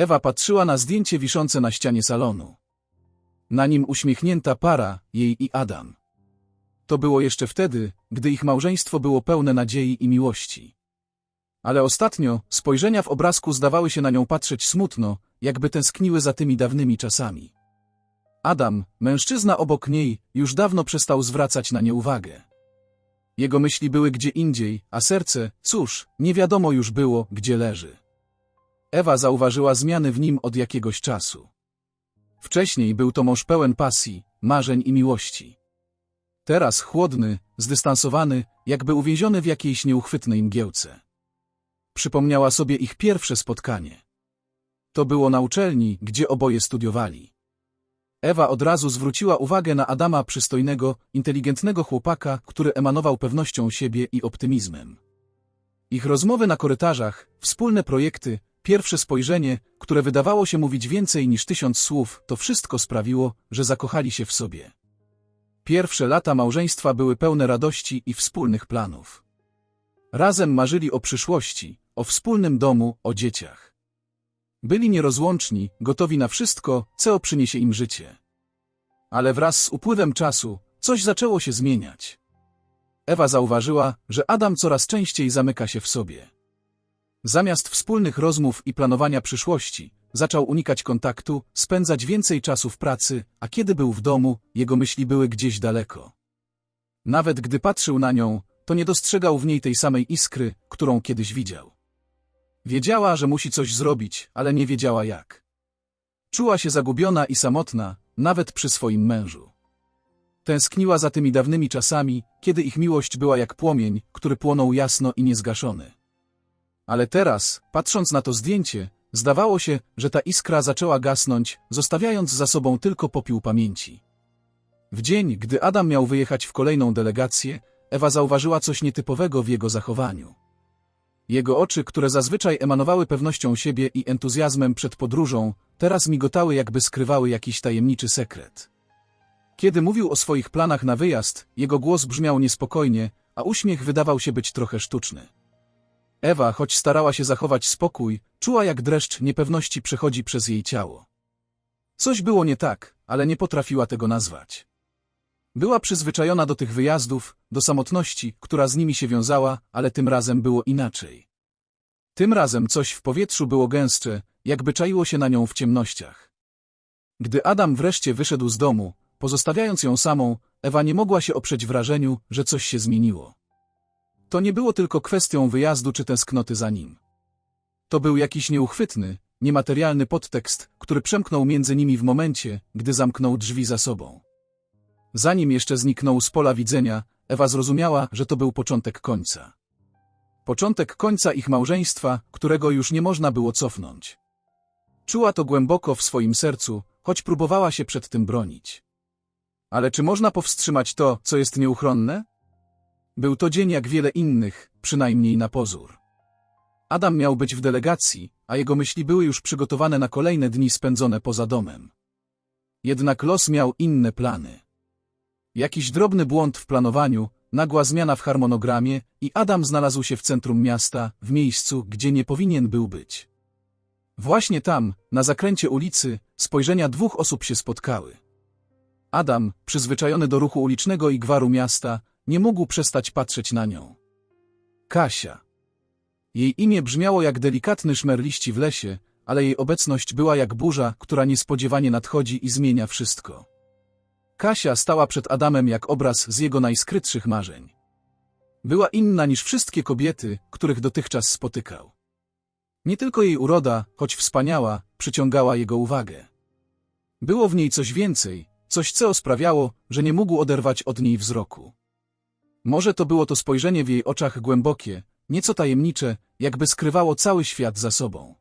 Ewa patrzyła na zdjęcie wiszące na ścianie salonu. Na nim uśmiechnięta para, jej i Adam. To było jeszcze wtedy, gdy ich małżeństwo było pełne nadziei i miłości. Ale ostatnio spojrzenia w obrazku zdawały się na nią patrzeć smutno, jakby tęskniły za tymi dawnymi czasami. Adam, mężczyzna obok niej, już dawno przestał zwracać na nie uwagę. Jego myśli były gdzie indziej, a serce, cóż, nie wiadomo już było, gdzie leży. Ewa zauważyła zmiany w nim od jakiegoś czasu. Wcześniej był to mąż pełen pasji, marzeń i miłości. Teraz chłodny, zdystansowany, jakby uwięziony w jakiejś nieuchwytnej mgiełce. Przypomniała sobie ich pierwsze spotkanie. To było na uczelni, gdzie oboje studiowali. Ewa od razu zwróciła uwagę na Adama przystojnego, inteligentnego chłopaka, który emanował pewnością siebie i optymizmem. Ich rozmowy na korytarzach, wspólne projekty, pierwsze spojrzenie, które wydawało się mówić więcej niż tysiąc słów, to wszystko sprawiło, że zakochali się w sobie. Pierwsze lata małżeństwa były pełne radości i wspólnych planów. Razem marzyli o przyszłości, o wspólnym domu, o dzieciach. Byli nierozłączni, gotowi na wszystko, co przyniesie im życie. Ale wraz z upływem czasu coś zaczęło się zmieniać. Ewa zauważyła, że Adam coraz częściej zamyka się w sobie. Zamiast wspólnych rozmów i planowania przyszłości, zaczął unikać kontaktu, spędzać więcej czasu w pracy, a kiedy był w domu, jego myśli były gdzieś daleko. Nawet gdy patrzył na nią, to nie dostrzegał w niej tej samej iskry, którą kiedyś widział. Wiedziała, że musi coś zrobić, ale nie wiedziała jak. Czuła się zagubiona i samotna, nawet przy swoim mężu. Tęskniła za tymi dawnymi czasami, kiedy ich miłość była jak płomień, który płonął jasno i niezgaszony. Ale teraz, patrząc na to zdjęcie, zdawało się, że ta iskra zaczęła gasnąć, zostawiając za sobą tylko popiół pamięci. W dzień, gdy Adam miał wyjechać w kolejną delegację, Ewa zauważyła coś nietypowego w jego zachowaniu. Jego oczy, które zazwyczaj emanowały pewnością siebie i entuzjazmem przed podróżą, teraz migotały jakby skrywały jakiś tajemniczy sekret. Kiedy mówił o swoich planach na wyjazd, jego głos brzmiał niespokojnie, a uśmiech wydawał się być trochę sztuczny. Ewa, choć starała się zachować spokój, czuła jak dreszcz niepewności przechodzi przez jej ciało. Coś było nie tak, ale nie potrafiła tego nazwać. Była przyzwyczajona do tych wyjazdów, do samotności, która z nimi się wiązała, ale tym razem było inaczej. Tym razem coś w powietrzu było gęstsze, jakby czaiło się na nią w ciemnościach. Gdy Adam wreszcie wyszedł z domu, pozostawiając ją samą, Ewa nie mogła się oprzeć wrażeniu, że coś się zmieniło. To nie było tylko kwestią wyjazdu czy tęsknoty za nim. To był jakiś nieuchwytny, niematerialny podtekst, który przemknął między nimi w momencie, gdy zamknął drzwi za sobą. Zanim jeszcze zniknął z pola widzenia, Ewa zrozumiała, że to był początek końca. Początek końca ich małżeństwa, którego już nie można było cofnąć. Czuła to głęboko w swoim sercu, choć próbowała się przed tym bronić. Ale czy można powstrzymać to, co jest nieuchronne? Był to dzień jak wiele innych, przynajmniej na pozór. Adam miał być w delegacji, a jego myśli były już przygotowane na kolejne dni spędzone poza domem. Jednak los miał inne plany. Jakiś drobny błąd w planowaniu, nagła zmiana w harmonogramie i Adam znalazł się w centrum miasta, w miejscu, gdzie nie powinien był być. Właśnie tam, na zakręcie ulicy, spojrzenia dwóch osób się spotkały. Adam, przyzwyczajony do ruchu ulicznego i gwaru miasta, nie mógł przestać patrzeć na nią. Kasia. Jej imię brzmiało jak delikatny szmer liści w lesie, ale jej obecność była jak burza, która niespodziewanie nadchodzi i zmienia wszystko. Kasia stała przed Adamem jak obraz z jego najskrytszych marzeń. Była inna niż wszystkie kobiety, których dotychczas spotykał. Nie tylko jej uroda, choć wspaniała, przyciągała jego uwagę. Było w niej coś więcej, coś co sprawiało, że nie mógł oderwać od niej wzroku. Może to było to spojrzenie w jej oczach głębokie, nieco tajemnicze, jakby skrywało cały świat za sobą.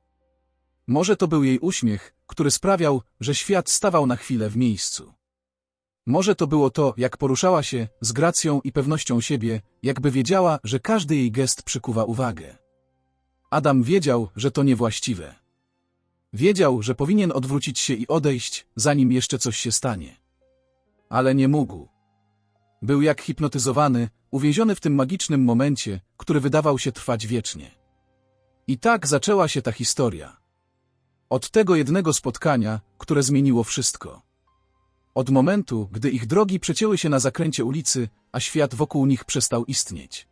Może to był jej uśmiech, który sprawiał, że świat stawał na chwilę w miejscu. Może to było to, jak poruszała się, z gracją i pewnością siebie, jakby wiedziała, że każdy jej gest przykuwa uwagę. Adam wiedział, że to niewłaściwe. Wiedział, że powinien odwrócić się i odejść, zanim jeszcze coś się stanie. Ale nie mógł. Był jak hipnotyzowany, uwięziony w tym magicznym momencie, który wydawał się trwać wiecznie. I tak zaczęła się ta historia. Od tego jednego spotkania, które zmieniło wszystko. Od momentu, gdy ich drogi przecięły się na zakręcie ulicy, a świat wokół nich przestał istnieć.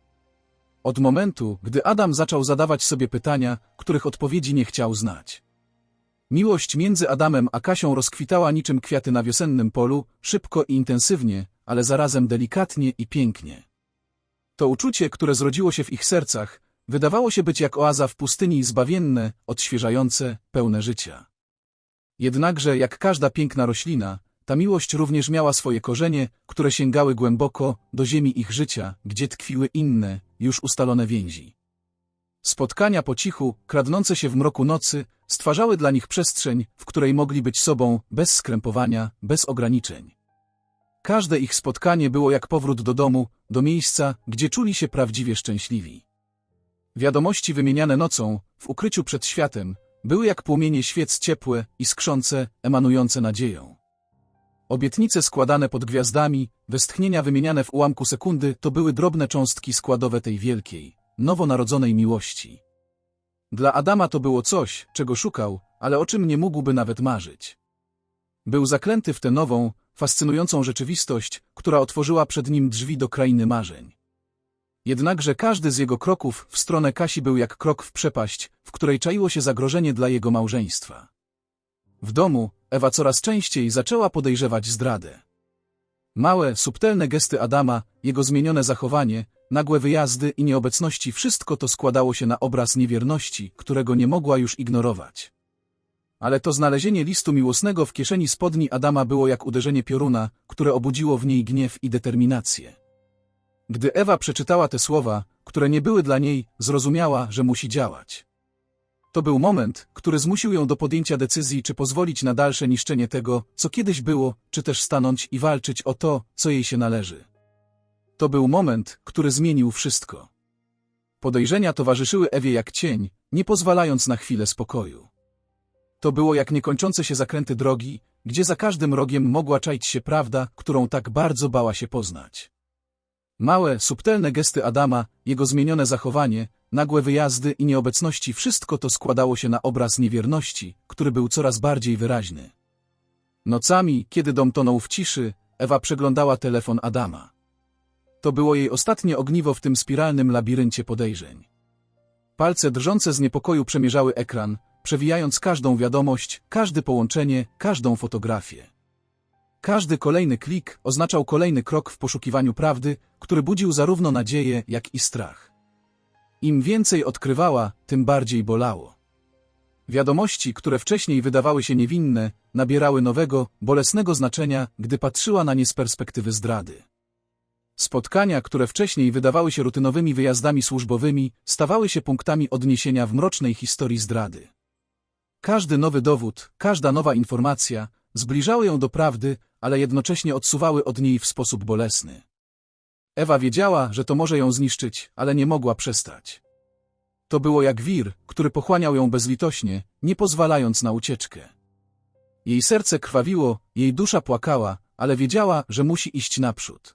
Od momentu, gdy Adam zaczął zadawać sobie pytania, których odpowiedzi nie chciał znać. Miłość między Adamem a Kasią rozkwitała niczym kwiaty na wiosennym polu, szybko i intensywnie, ale zarazem delikatnie i pięknie. To uczucie, które zrodziło się w ich sercach, wydawało się być jak oaza w pustyni zbawienne, odświeżające, pełne życia. Jednakże, jak każda piękna roślina, ta miłość również miała swoje korzenie, które sięgały głęboko do ziemi ich życia, gdzie tkwiły inne, już ustalone więzi. Spotkania po cichu, kradnące się w mroku nocy, stwarzały dla nich przestrzeń, w której mogli być sobą, bez skrępowania, bez ograniczeń. Każde ich spotkanie było jak powrót do domu, do miejsca, gdzie czuli się prawdziwie szczęśliwi. Wiadomości wymieniane nocą, w ukryciu przed światem, były jak płomienie świec ciepłe i skrzące, emanujące nadzieją. Obietnice składane pod gwiazdami, westchnienia wymieniane w ułamku sekundy to były drobne cząstki składowe tej wielkiej, nowonarodzonej miłości. Dla Adama to było coś, czego szukał, ale o czym nie mógłby nawet marzyć. Był zaklęty w tę nową, fascynującą rzeczywistość, która otworzyła przed nim drzwi do krainy marzeń. Jednakże każdy z jego kroków w stronę Kasi był jak krok w przepaść, w której czaiło się zagrożenie dla jego małżeństwa. W domu Ewa coraz częściej zaczęła podejrzewać zdradę. Małe, subtelne gesty Adama, jego zmienione zachowanie, nagłe wyjazdy i nieobecności wszystko to składało się na obraz niewierności, którego nie mogła już ignorować. Ale to znalezienie listu miłosnego w kieszeni spodni Adama było jak uderzenie pioruna, które obudziło w niej gniew i determinację. Gdy Ewa przeczytała te słowa, które nie były dla niej, zrozumiała, że musi działać. To był moment, który zmusił ją do podjęcia decyzji, czy pozwolić na dalsze niszczenie tego, co kiedyś było, czy też stanąć i walczyć o to, co jej się należy. To był moment, który zmienił wszystko. Podejrzenia towarzyszyły Ewie jak cień, nie pozwalając na chwilę spokoju. To było jak niekończące się zakręty drogi, gdzie za każdym rogiem mogła czaić się prawda, którą tak bardzo bała się poznać. Małe, subtelne gesty Adama, jego zmienione zachowanie, nagłe wyjazdy i nieobecności wszystko to składało się na obraz niewierności, który był coraz bardziej wyraźny. Nocami, kiedy dom tonął w ciszy, Ewa przeglądała telefon Adama. To było jej ostatnie ogniwo w tym spiralnym labiryncie podejrzeń. Palce drżące z niepokoju przemierzały ekran, przewijając każdą wiadomość, każde połączenie, każdą fotografię. Każdy kolejny klik oznaczał kolejny krok w poszukiwaniu prawdy, który budził zarówno nadzieję, jak i strach. Im więcej odkrywała, tym bardziej bolało. Wiadomości, które wcześniej wydawały się niewinne, nabierały nowego, bolesnego znaczenia, gdy patrzyła na nie z perspektywy zdrady. Spotkania, które wcześniej wydawały się rutynowymi wyjazdami służbowymi, stawały się punktami odniesienia w mrocznej historii zdrady. Każdy nowy dowód, każda nowa informacja zbliżały ją do prawdy, ale jednocześnie odsuwały od niej w sposób bolesny. Ewa wiedziała, że to może ją zniszczyć, ale nie mogła przestać. To było jak wir, który pochłaniał ją bezlitośnie, nie pozwalając na ucieczkę. Jej serce krwawiło, jej dusza płakała, ale wiedziała, że musi iść naprzód.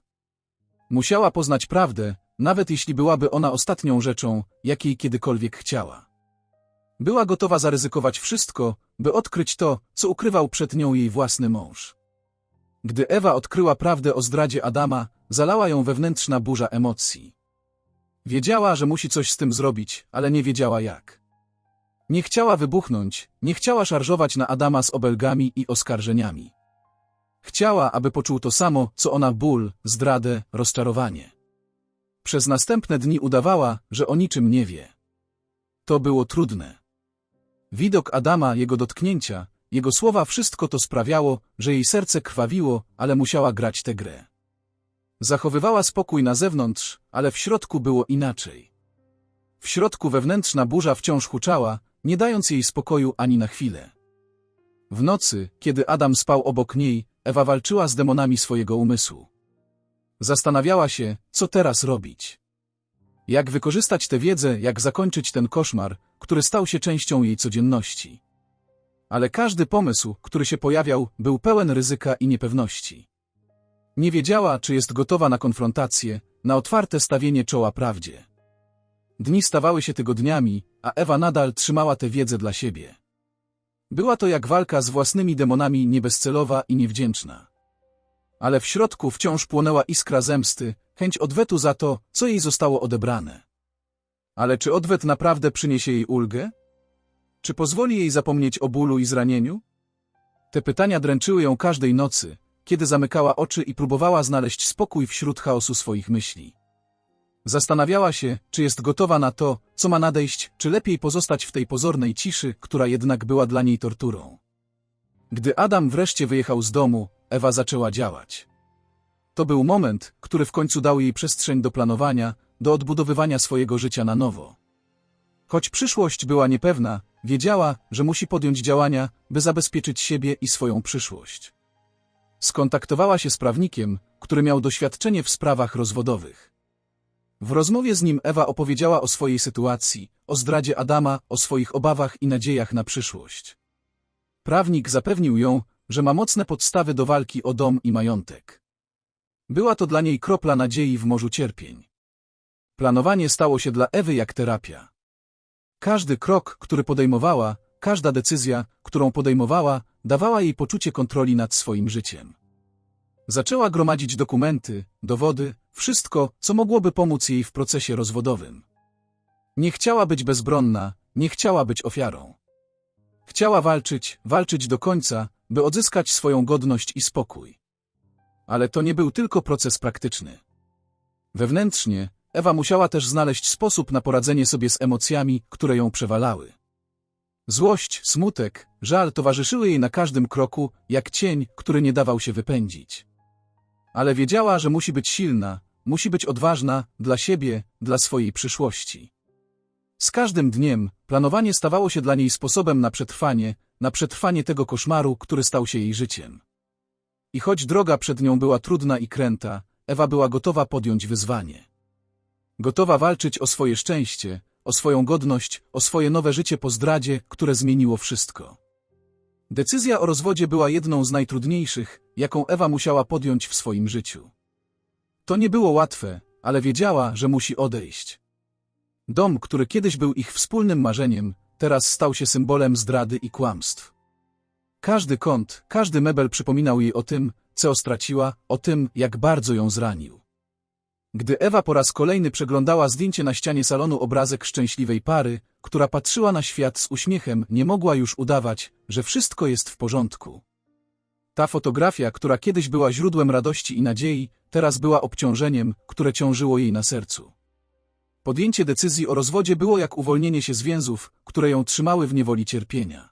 Musiała poznać prawdę, nawet jeśli byłaby ona ostatnią rzeczą, jakiej kiedykolwiek chciała. Była gotowa zaryzykować wszystko, by odkryć to, co ukrywał przed nią jej własny mąż. Gdy Ewa odkryła prawdę o zdradzie Adama, zalała ją wewnętrzna burza emocji. Wiedziała, że musi coś z tym zrobić, ale nie wiedziała jak. Nie chciała wybuchnąć, nie chciała szarżować na Adama z obelgami i oskarżeniami. Chciała, aby poczuł to samo, co ona ból, zdradę, rozczarowanie. Przez następne dni udawała, że o niczym nie wie. To było trudne. Widok Adama, jego dotknięcia, jego słowa wszystko to sprawiało, że jej serce krwawiło, ale musiała grać tę grę. Zachowywała spokój na zewnątrz, ale w środku było inaczej. W środku wewnętrzna burza wciąż huczała, nie dając jej spokoju ani na chwilę. W nocy, kiedy Adam spał obok niej, Ewa walczyła z demonami swojego umysłu. Zastanawiała się, co teraz robić. Jak wykorzystać tę wiedzę, jak zakończyć ten koszmar, który stał się częścią jej codzienności. Ale każdy pomysł, który się pojawiał, był pełen ryzyka i niepewności. Nie wiedziała, czy jest gotowa na konfrontację, na otwarte stawienie czoła prawdzie. Dni stawały się tygodniami, a Ewa nadal trzymała tę wiedzę dla siebie. Była to jak walka z własnymi demonami niebezcelowa i niewdzięczna. Ale w środku wciąż płonęła iskra zemsty, chęć odwetu za to, co jej zostało odebrane. Ale czy odwet naprawdę przyniesie jej ulgę? Czy pozwoli jej zapomnieć o bólu i zranieniu? Te pytania dręczyły ją każdej nocy, kiedy zamykała oczy i próbowała znaleźć spokój wśród chaosu swoich myśli. Zastanawiała się, czy jest gotowa na to, co ma nadejść, czy lepiej pozostać w tej pozornej ciszy, która jednak była dla niej torturą. Gdy Adam wreszcie wyjechał z domu, Ewa zaczęła działać. To był moment, który w końcu dał jej przestrzeń do planowania, do odbudowywania swojego życia na nowo. Choć przyszłość była niepewna, wiedziała, że musi podjąć działania, by zabezpieczyć siebie i swoją przyszłość. Skontaktowała się z prawnikiem, który miał doświadczenie w sprawach rozwodowych. W rozmowie z nim Ewa opowiedziała o swojej sytuacji, o zdradzie Adama, o swoich obawach i nadziejach na przyszłość. Prawnik zapewnił ją, że ma mocne podstawy do walki o dom i majątek. Była to dla niej kropla nadziei w morzu cierpień. Planowanie stało się dla Ewy jak terapia. Każdy krok, który podejmowała, każda decyzja, którą podejmowała, dawała jej poczucie kontroli nad swoim życiem. Zaczęła gromadzić dokumenty, dowody, wszystko, co mogłoby pomóc jej w procesie rozwodowym. Nie chciała być bezbronna, nie chciała być ofiarą. Chciała walczyć, walczyć do końca, by odzyskać swoją godność i spokój. Ale to nie był tylko proces praktyczny. Wewnętrznie, Ewa musiała też znaleźć sposób na poradzenie sobie z emocjami, które ją przewalały. Złość, smutek, żal towarzyszyły jej na każdym kroku, jak cień, który nie dawał się wypędzić. Ale wiedziała, że musi być silna, musi być odważna dla siebie, dla swojej przyszłości. Z każdym dniem planowanie stawało się dla niej sposobem na przetrwanie, na przetrwanie tego koszmaru, który stał się jej życiem. I choć droga przed nią była trudna i kręta, Ewa była gotowa podjąć wyzwanie. Gotowa walczyć o swoje szczęście, o swoją godność, o swoje nowe życie po zdradzie, które zmieniło wszystko. Decyzja o rozwodzie była jedną z najtrudniejszych, jaką Ewa musiała podjąć w swoim życiu. To nie było łatwe, ale wiedziała, że musi odejść. Dom, który kiedyś był ich wspólnym marzeniem, teraz stał się symbolem zdrady i kłamstw. Każdy kąt, każdy mebel przypominał jej o tym, co straciła, o tym, jak bardzo ją zranił. Gdy Ewa po raz kolejny przeglądała zdjęcie na ścianie salonu obrazek szczęśliwej pary, która patrzyła na świat z uśmiechem, nie mogła już udawać, że wszystko jest w porządku. Ta fotografia, która kiedyś była źródłem radości i nadziei, teraz była obciążeniem, które ciążyło jej na sercu. Podjęcie decyzji o rozwodzie było jak uwolnienie się z więzów, które ją trzymały w niewoli cierpienia.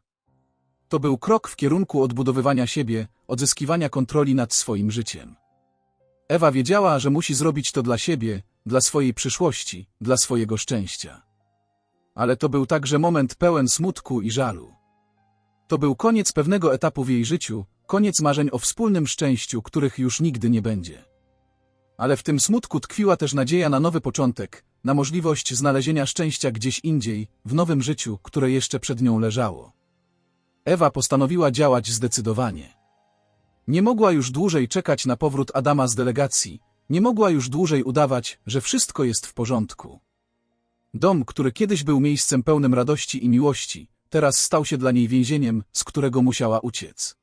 To był krok w kierunku odbudowywania siebie, odzyskiwania kontroli nad swoim życiem. Ewa wiedziała, że musi zrobić to dla siebie, dla swojej przyszłości, dla swojego szczęścia. Ale to był także moment pełen smutku i żalu. To był koniec pewnego etapu w jej życiu, koniec marzeń o wspólnym szczęściu, których już nigdy nie będzie. Ale w tym smutku tkwiła też nadzieja na nowy początek, na możliwość znalezienia szczęścia gdzieś indziej, w nowym życiu, które jeszcze przed nią leżało. Ewa postanowiła działać zdecydowanie. Nie mogła już dłużej czekać na powrót Adama z delegacji, nie mogła już dłużej udawać, że wszystko jest w porządku. Dom, który kiedyś był miejscem pełnym radości i miłości, teraz stał się dla niej więzieniem, z którego musiała uciec.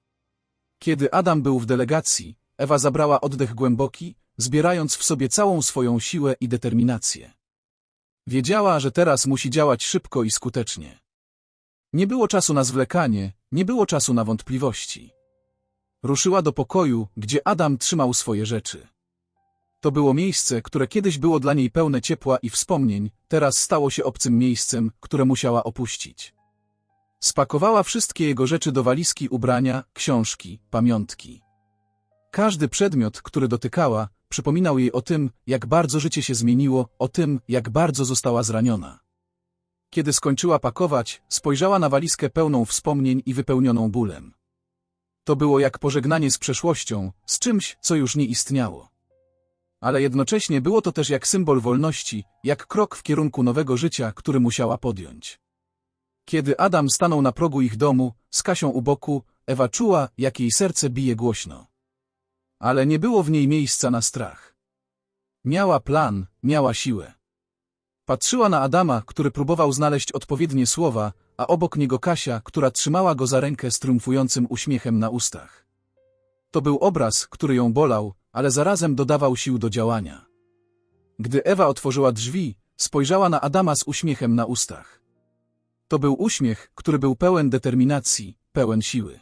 Kiedy Adam był w delegacji, Ewa zabrała oddech głęboki, zbierając w sobie całą swoją siłę i determinację. Wiedziała, że teraz musi działać szybko i skutecznie. Nie było czasu na zwlekanie, nie było czasu na wątpliwości. Ruszyła do pokoju, gdzie Adam trzymał swoje rzeczy. To było miejsce, które kiedyś było dla niej pełne ciepła i wspomnień, teraz stało się obcym miejscem, które musiała opuścić. Spakowała wszystkie jego rzeczy do walizki ubrania, książki, pamiątki. Każdy przedmiot, który dotykała, przypominał jej o tym, jak bardzo życie się zmieniło, o tym, jak bardzo została zraniona. Kiedy skończyła pakować, spojrzała na walizkę pełną wspomnień i wypełnioną bólem. To było jak pożegnanie z przeszłością, z czymś, co już nie istniało. Ale jednocześnie było to też jak symbol wolności, jak krok w kierunku nowego życia, który musiała podjąć. Kiedy Adam stanął na progu ich domu, z Kasią u boku, Ewa czuła, jak jej serce bije głośno. Ale nie było w niej miejsca na strach. Miała plan, miała siłę. Patrzyła na Adama, który próbował znaleźć odpowiednie słowa, a obok niego Kasia, która trzymała go za rękę z triumfującym uśmiechem na ustach. To był obraz, który ją bolał, ale zarazem dodawał sił do działania. Gdy Ewa otworzyła drzwi, spojrzała na Adama z uśmiechem na ustach. To był uśmiech, który był pełen determinacji, pełen siły.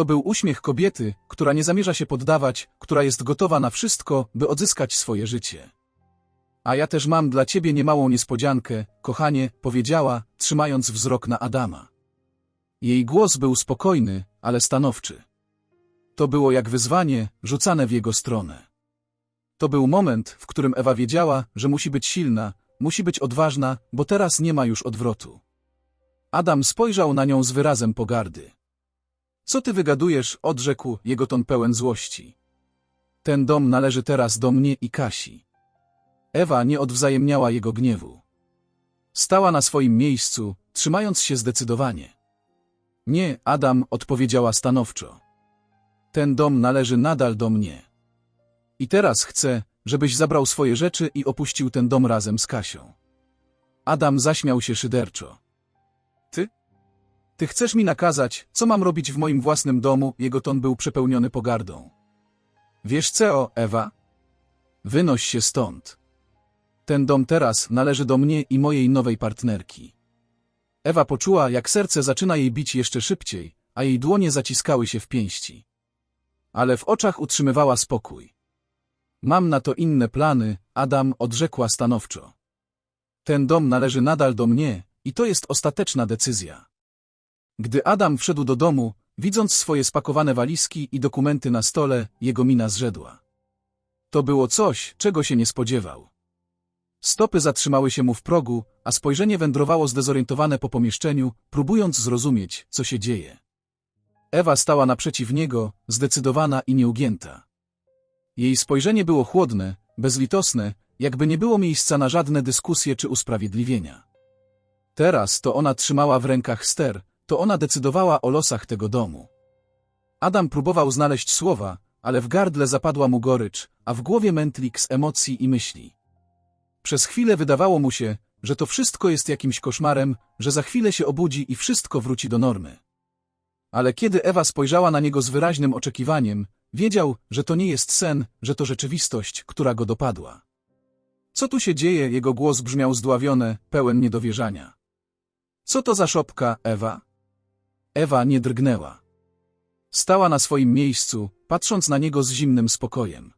To był uśmiech kobiety, która nie zamierza się poddawać, która jest gotowa na wszystko, by odzyskać swoje życie. A ja też mam dla ciebie niemałą niespodziankę, kochanie, powiedziała, trzymając wzrok na Adama. Jej głos był spokojny, ale stanowczy. To było jak wyzwanie, rzucane w jego stronę. To był moment, w którym Ewa wiedziała, że musi być silna, musi być odważna, bo teraz nie ma już odwrotu. Adam spojrzał na nią z wyrazem pogardy. Co ty wygadujesz, odrzekł jego ton pełen złości. Ten dom należy teraz do mnie i Kasi. Ewa nie odwzajemniała jego gniewu. Stała na swoim miejscu, trzymając się zdecydowanie. Nie, Adam odpowiedziała stanowczo. Ten dom należy nadal do mnie. I teraz chcę, żebyś zabrał swoje rzeczy i opuścił ten dom razem z Kasią. Adam zaśmiał się szyderczo. Ty? Ty chcesz mi nakazać, co mam robić w moim własnym domu? Jego ton był przepełniony pogardą. Wiesz co, Ewa? Wynoś się stąd. Ten dom teraz należy do mnie i mojej nowej partnerki. Ewa poczuła, jak serce zaczyna jej bić jeszcze szybciej, a jej dłonie zaciskały się w pięści. Ale w oczach utrzymywała spokój. Mam na to inne plany, Adam odrzekła stanowczo. Ten dom należy nadal do mnie i to jest ostateczna decyzja. Gdy Adam wszedł do domu, widząc swoje spakowane walizki i dokumenty na stole, jego mina zrzedła. To było coś, czego się nie spodziewał. Stopy zatrzymały się mu w progu, a spojrzenie wędrowało zdezorientowane po pomieszczeniu, próbując zrozumieć, co się dzieje. Ewa stała naprzeciw niego, zdecydowana i nieugięta. Jej spojrzenie było chłodne, bezlitosne, jakby nie było miejsca na żadne dyskusje czy usprawiedliwienia. Teraz to ona trzymała w rękach ster, to ona decydowała o losach tego domu. Adam próbował znaleźć słowa, ale w gardle zapadła mu gorycz, a w głowie mętlik z emocji i myśli. Przez chwilę wydawało mu się, że to wszystko jest jakimś koszmarem, że za chwilę się obudzi i wszystko wróci do normy. Ale kiedy Ewa spojrzała na niego z wyraźnym oczekiwaniem, wiedział, że to nie jest sen, że to rzeczywistość, która go dopadła. Co tu się dzieje? Jego głos brzmiał zdławione, pełen niedowierzania. Co to za szopka, Ewa? Ewa nie drgnęła. Stała na swoim miejscu, patrząc na niego z zimnym spokojem.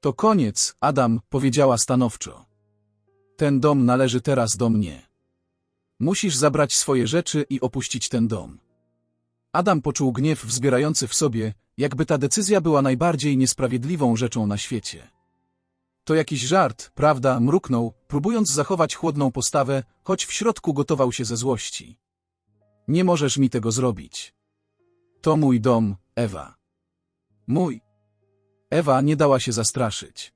To koniec, Adam, powiedziała stanowczo. Ten dom należy teraz do mnie. Musisz zabrać swoje rzeczy i opuścić ten dom. Adam poczuł gniew wzbierający w sobie, jakby ta decyzja była najbardziej niesprawiedliwą rzeczą na świecie. To jakiś żart, prawda, mruknął, próbując zachować chłodną postawę, choć w środku gotował się ze złości. Nie możesz mi tego zrobić. To mój dom, Ewa. Mój. Ewa nie dała się zastraszyć.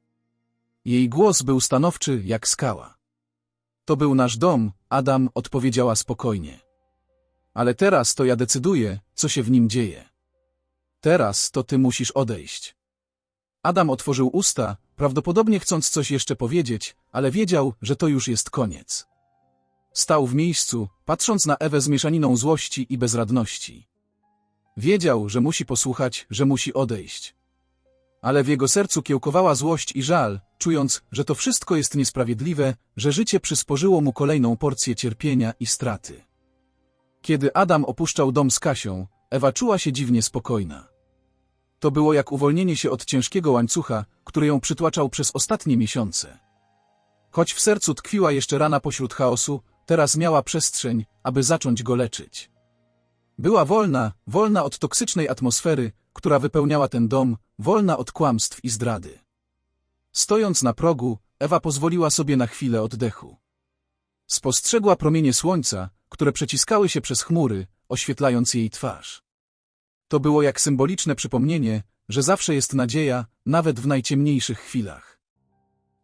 Jej głos był stanowczy jak skała. To był nasz dom, Adam odpowiedziała spokojnie. Ale teraz to ja decyduję, co się w nim dzieje. Teraz to ty musisz odejść. Adam otworzył usta, prawdopodobnie chcąc coś jeszcze powiedzieć, ale wiedział, że to już jest koniec. Stał w miejscu, patrząc na Ewę z mieszaniną złości i bezradności. Wiedział, że musi posłuchać, że musi odejść. Ale w jego sercu kiełkowała złość i żal, czując, że to wszystko jest niesprawiedliwe, że życie przysporzyło mu kolejną porcję cierpienia i straty. Kiedy Adam opuszczał dom z Kasią, Ewa czuła się dziwnie spokojna. To było jak uwolnienie się od ciężkiego łańcucha, który ją przytłaczał przez ostatnie miesiące. Choć w sercu tkwiła jeszcze rana pośród chaosu, teraz miała przestrzeń, aby zacząć go leczyć. Była wolna, wolna od toksycznej atmosfery, która wypełniała ten dom, wolna od kłamstw i zdrady. Stojąc na progu, Ewa pozwoliła sobie na chwilę oddechu. Spostrzegła promienie słońca, które przeciskały się przez chmury, oświetlając jej twarz. To było jak symboliczne przypomnienie, że zawsze jest nadzieja, nawet w najciemniejszych chwilach.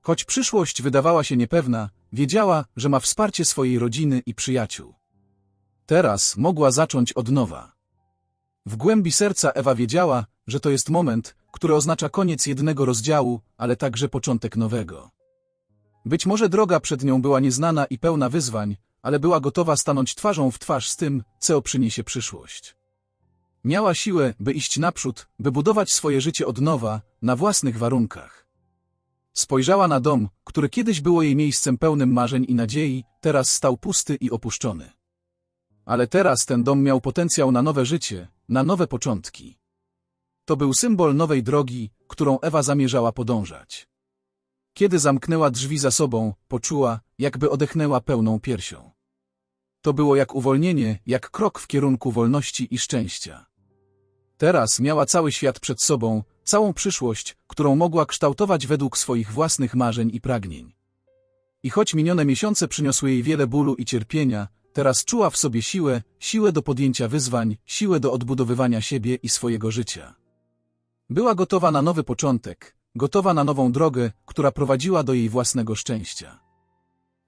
Choć przyszłość wydawała się niepewna, wiedziała, że ma wsparcie swojej rodziny i przyjaciół. Teraz mogła zacząć od nowa. W głębi serca Ewa wiedziała, że to jest moment, który oznacza koniec jednego rozdziału, ale także początek nowego. Być może droga przed nią była nieznana i pełna wyzwań, ale była gotowa stanąć twarzą w twarz z tym, co przyniesie przyszłość. Miała siłę, by iść naprzód, by budować swoje życie od nowa, na własnych warunkach. Spojrzała na dom, który kiedyś było jej miejscem pełnym marzeń i nadziei, teraz stał pusty i opuszczony. Ale teraz ten dom miał potencjał na nowe życie, na nowe początki. To był symbol nowej drogi, którą Ewa zamierzała podążać. Kiedy zamknęła drzwi za sobą, poczuła, jakby odechnęła pełną piersią. To było jak uwolnienie, jak krok w kierunku wolności i szczęścia. Teraz miała cały świat przed sobą, całą przyszłość, którą mogła kształtować według swoich własnych marzeń i pragnień. I choć minione miesiące przyniosły jej wiele bólu i cierpienia, teraz czuła w sobie siłę, siłę do podjęcia wyzwań, siłę do odbudowywania siebie i swojego życia. Była gotowa na nowy początek, gotowa na nową drogę, która prowadziła do jej własnego szczęścia.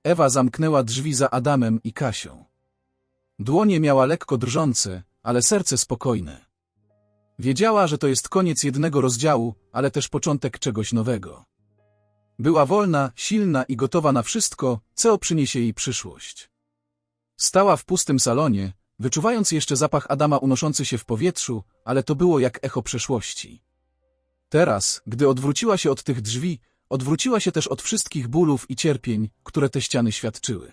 Ewa zamknęła drzwi za Adamem i Kasią. Dłonie miała lekko drżące, ale serce spokojne. Wiedziała, że to jest koniec jednego rozdziału, ale też początek czegoś nowego. Była wolna, silna i gotowa na wszystko, co przyniesie jej przyszłość. Stała w pustym salonie, wyczuwając jeszcze zapach Adama unoszący się w powietrzu, ale to było jak echo przeszłości. Teraz, gdy odwróciła się od tych drzwi, odwróciła się też od wszystkich bólów i cierpień, które te ściany świadczyły.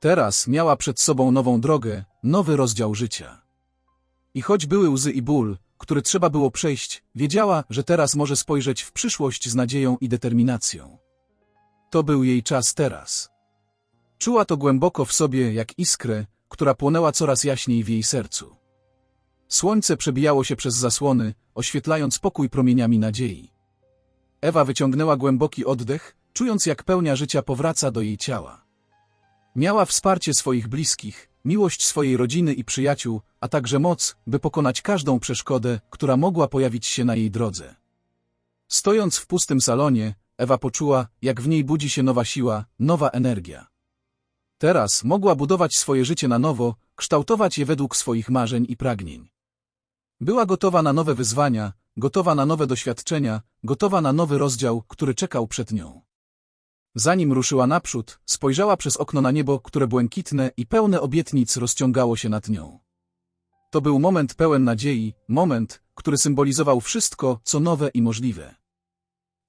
Teraz miała przed sobą nową drogę, nowy rozdział życia. I choć były łzy i ból, który trzeba było przejść, wiedziała, że teraz może spojrzeć w przyszłość z nadzieją i determinacją. To był jej czas teraz. Czuła to głęboko w sobie jak iskrę, która płonęła coraz jaśniej w jej sercu. Słońce przebijało się przez zasłony, oświetlając pokój promieniami nadziei. Ewa wyciągnęła głęboki oddech, czując jak pełnia życia powraca do jej ciała. Miała wsparcie swoich bliskich, miłość swojej rodziny i przyjaciół, a także moc, by pokonać każdą przeszkodę, która mogła pojawić się na jej drodze. Stojąc w pustym salonie, Ewa poczuła, jak w niej budzi się nowa siła, nowa energia. Teraz mogła budować swoje życie na nowo, kształtować je według swoich marzeń i pragnień. Była gotowa na nowe wyzwania, gotowa na nowe doświadczenia, gotowa na nowy rozdział, który czekał przed nią. Zanim ruszyła naprzód, spojrzała przez okno na niebo, które błękitne i pełne obietnic rozciągało się nad nią. To był moment pełen nadziei, moment, który symbolizował wszystko, co nowe i możliwe.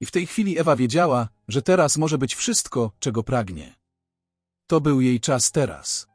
I w tej chwili Ewa wiedziała, że teraz może być wszystko, czego pragnie. To był jej czas teraz.